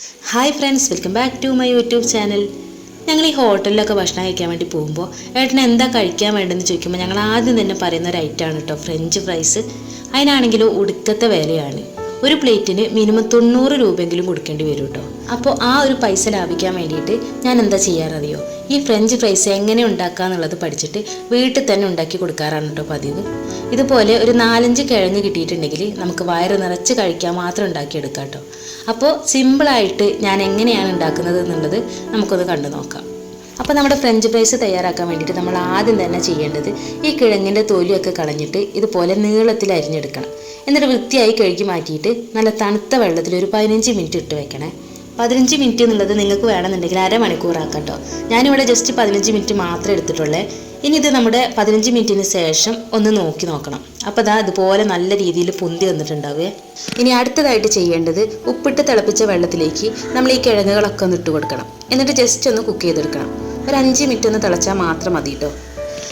Hi friends welcome back to my YouTube channel ഞങ്ങൾ ഈ ഹോട്ടലിലൊക്കെ ഭക്ഷണം കഴിക്കാൻ വേണ്ടി പോകുമ്പോൾ ഏട്ടന് എന്താ കഴിക്കാൻ വേണ്ടതെന്ന് ചോദിക്കുമ്പോൾ ഞങ്ങൾ ആദ്യം തന്നെ പറയുന്ന ഒരു ഐറ്റമാണ് കേട്ടോ ഫ്രഞ്ച് ഫ്രൈസ് അതിനാണെങ്കിലും ഉടുക്കത്തെ വിലയാണ്. ഒരു പ്ലേറ്റിന് മിനിമം തൊണ്ണൂറ് രൂപയെങ്കിലും കൊടുക്കേണ്ടി വരും കേട്ടോ അപ്പോൾ ആ ഒരു പൈസ ലാഭിക്കാൻ വേണ്ടിയിട്ട് ഞാൻ എന്താ ചെയ്യാററിയോ? ഈ ഫ്രഞ്ച് ഫ്രൈസ് എങ്ങനെ ഉണ്ടാക്കുക എന്നുള്ളത് പഠിച്ചിട്ട് വീട്ടിൽ തന്നെ ഉണ്ടാക്കി കൊടുക്കാറാണ് കേട്ടോ പതിവ്. ഇതുപോലെ ഒരു നാലഞ്ച് കിഴങ്ങ് കിട്ടിയിട്ടുണ്ടെങ്കിൽ നമുക്ക് വയറ് നിറച്ച് കഴിക്കാൻ മാത്രം ഉണ്ടാക്കിയെടുക്കാം കേട്ടോ അപ്പോൾ സിമ്പിളായിട്ട് ഞാൻ എങ്ങനെയാണ് ഉണ്ടാക്കുന്നത് എന്നുള്ളത് നമുക്കൊന്ന് കണ്ടു നോക്കാം. അപ്പോൾ നമ്മുടെ ഫ്രഞ്ച് ഫ്രൈസ് തയ്യാറാക്കാൻ വേണ്ടിയിട്ട് നമ്മൾ ആദ്യം തന്നെ ചെയ്യേണ്ടത് ഈ കിഴങ്ങിന്റെ തോലിയൊക്കെ കളഞ്ഞിട്ട് ഇതുപോലെ നീളത്തിൽ അരിഞ്ഞെടുക്കണം. എന്നിട്ട് വൃത്തിയായി കഴുകി മാറ്റിയിട്ട് നല്ല തണുത്ത വെള്ളത്തിൽ ഒരു പതിനഞ്ച് മിനിറ്റ് ഇട്ട് വെക്കണേ. പതിനഞ്ച് മിനിറ്റ് എന്നുള്ളത് നിങ്ങൾക്ക് വേണമെന്നുണ്ടെങ്കിൽ അരമണിക്കൂറാക്കാം കേട്ടോ ഞാനിവിടെ ജസ്റ്റ് പതിനഞ്ച് മിനിറ്റ് മാത്രമേ എടുത്തിട്ടുള്ളേ. ഇനി ഇത് നമ്മുടെ പതിനഞ്ച് മിനിറ്റിന് ശേഷം ഒന്ന് നോക്കി നോക്കണം. അപ്പോൾ ദാ ഇതുപോലെ നല്ല രീതിയിൽ പൊന്തി വന്നിട്ടുണ്ടാവേ. ഇനി അടുത്തതായിട്ട് ചെയ്യേണ്ടത് ഉപ്പിട്ട് തിളപ്പിച്ച വെള്ളത്തിലേക്ക് നമ്മൾ ഈ കിഴങ്ങുകളൊക്കെ ഒന്ന് ഇട്ട് കൊടുക്കണം. എന്നിട്ട് ജസ്റ്റ് ഒന്ന് കുക്ക് ചെയ്തെടുക്കണം. ഒരു അഞ്ച് മിനിറ്റ് ഒന്ന് തിളച്ചാൽ മാത്രം മതി കേട്ടോ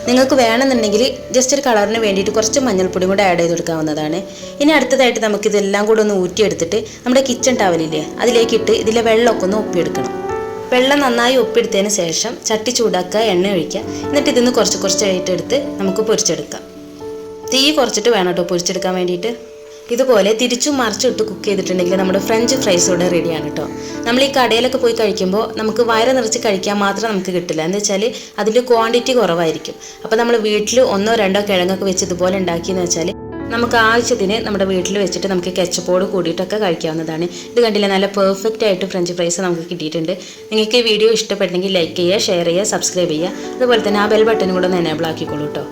നിങ്ങൾക്ക് വേണമെന്നുണ്ടെങ്കിൽ ജസ്റ്റ് ഒരു കളറിന് വേണ്ടിയിട്ട് കുറച്ച് മഞ്ഞൾപ്പൊടിയും കൂടെ ആഡ് ചെയ്ത് കൊടുക്കാവുന്നതാണ് ഇനി അടുത്തതായിട്ട് നമുക്ക് ഇതെല്ലാം കൂടെ ഒന്ന് ഊറ്റിയെടുത്തിട്ട് നമ്മുടെ കിച്ചൺ ടവലില്ലേ അതിലേക്ക് ഇട്ട് ഇതിലെ വെള്ളമൊക്കെ ഒന്ന് ഒപ്പിയെടുക്കണം വെള്ളം നന്നായി ഒപ്പിയെടുത്തതിന് ശേഷം ചട്ടി ചൂടാക്കുക എണ്ണ ഒഴിക്കുക. എന്നിട്ട് ഇതിന്ന് കുറച്ച് കുറച്ചായിട്ട് എടുത്ത് നമുക്ക് പൊരിച്ചെടുക്കാം. തീ കുറച്ചിട്ട് വേണം കേട്ടോ പൊരിച്ചെടുക്കാൻ വേണ്ടിയിട്ട്. ഇതുപോലെ തിരിച്ചും മറിച്ചും ഇട്ട് കുക്ക് ചെയ്തിട്ടുണ്ടെങ്കിൽ നമ്മുടെ ഫ്രഞ്ച് ഫ്രൈസ് ഇവിടെ റെഡിയാണ് കേട്ടോ നമ്മൾ ഈ കടയിലൊക്കെ പോയി കഴിക്കുമ്പോൾ നമുക്ക് വയറ് നിറച്ച് കഴിക്കാൻ മാത്രം നമുക്ക് കിട്ടില്ല. എന്ന് വെച്ചാൽ അതിന്റെ ക്വാണ്ടിറ്റി കുറവായിരിക്കും. അപ്പോൾ നമ്മൾ വീട്ടിൽ ഒന്നോ രണ്ടോ കിഴങ്ങൊക്കെ വെച്ച് ഇതുപോലെ ഉണ്ടാക്കിയെന്ന് വെച്ചാൽ നമുക്ക് ആവശ്യത്തിന് നമ്മുടെ വീട്ടിൽ വെച്ചിട്ട് നമുക്ക് കെച്ചപ്പോട് കൂടിയിട്ടൊക്കെ കഴിക്കാവുന്നതാണ്. ഇത് കണ്ടില്ല നല്ല പെർഫെക്റ്റ് ആയിട്ട് ഫ്രഞ്ച് ഫ്രൈസ് നമുക്ക് കിട്ടിയിട്ടുണ്ട്. നിങ്ങൾക്ക് ഈ വീഡിയോ ഇഷ്ടപ്പെട്ടെങ്കിൽ ലൈക്ക് ചെയ്യുക ഷെയർ ചെയ്യുക സബ്സ്ക്രൈബ് ചെയ്യുക. അതുപോലെ തന്നെ ആ ബെൽ ബട്ടൺ കൂടെ ഒന്ന് എനേബിൾ ആക്കിക്കോളൂ കേട്ടോ